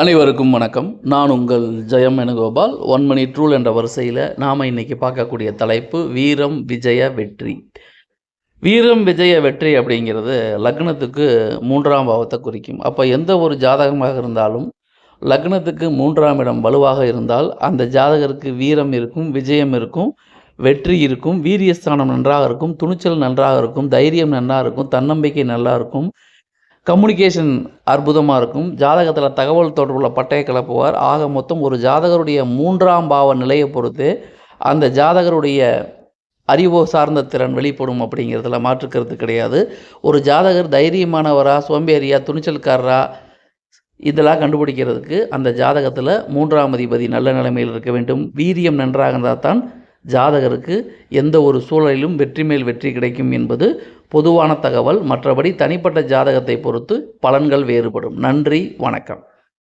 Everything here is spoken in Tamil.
அனைவருக்கும் வணக்கம். நான் உங்கள் ஜெயம் வேணுகோபால். ஒன் மணி ட்ரூல் என்ற வரிசையில் நாம் இன்னைக்கு பார்க்கக்கூடிய தலைப்பு வீரம் விஜய வெற்றி. வீரம் விஜய வெற்றி அப்படிங்கிறது லக்னத்துக்கு மூன்றாம் பாவத்தை குறிக்கும். அப்போ எந்த ஒரு ஜாதகமாக இருந்தாலும் லக்னத்துக்கு மூன்றாம் இடம் வலுவாக இருந்தால் அந்த ஜாதகருக்கு வீரம் இருக்கும் விஜயம் இருக்கும் வெற்றி இருக்கும் வீரியஸ்தானம் நன்றாக இருக்கும் துணிச்சல் நன்றாக இருக்கும் தைரியம் நன்றாக இருக்கும் தன்னம்பிக்கை நல்லா இருக்கும் கம்யூனிகேஷன் அற்புதமாக இருக்கும். ஜாதகத்தில் தகவல் தொடர்புள்ள பட்டையை கிளப்புவார். ஆக மொத்தம் ஒரு ஜாதகருடைய மூன்றாம் பாவ நிலையை பொறுத்து அந்த ஜாதகருடைய அறிவோ சார்ந்த திறன் வெளிப்படும் அப்படிங்கிறதுல மாற்றுக்கிறது கிடையாது. ஒரு ஜாதகர் தைரியமானவரா சோம்பேறியா துணிச்சல்காரரா இதெல்லாம் கண்டுபிடிக்கிறதுக்கு அந்த ஜாதகத்தில் மூன்றாம் அதிபதி நல்ல நிலைமையில் இருக்க வேண்டும். வீரியம் நன்றாக இருந்தால் தான் ஜாதகருக்கு எந்த ஒரு சூழலிலும் வெற்றி மேல் வெற்றி கிடைக்கும் என்பது பொதுவான தகவல். மற்றபடி தனிப்பட்ட ஜாதகத்தை பொறுத்து பலன்கள் வேறுபடும். நன்றி வணக்கம்.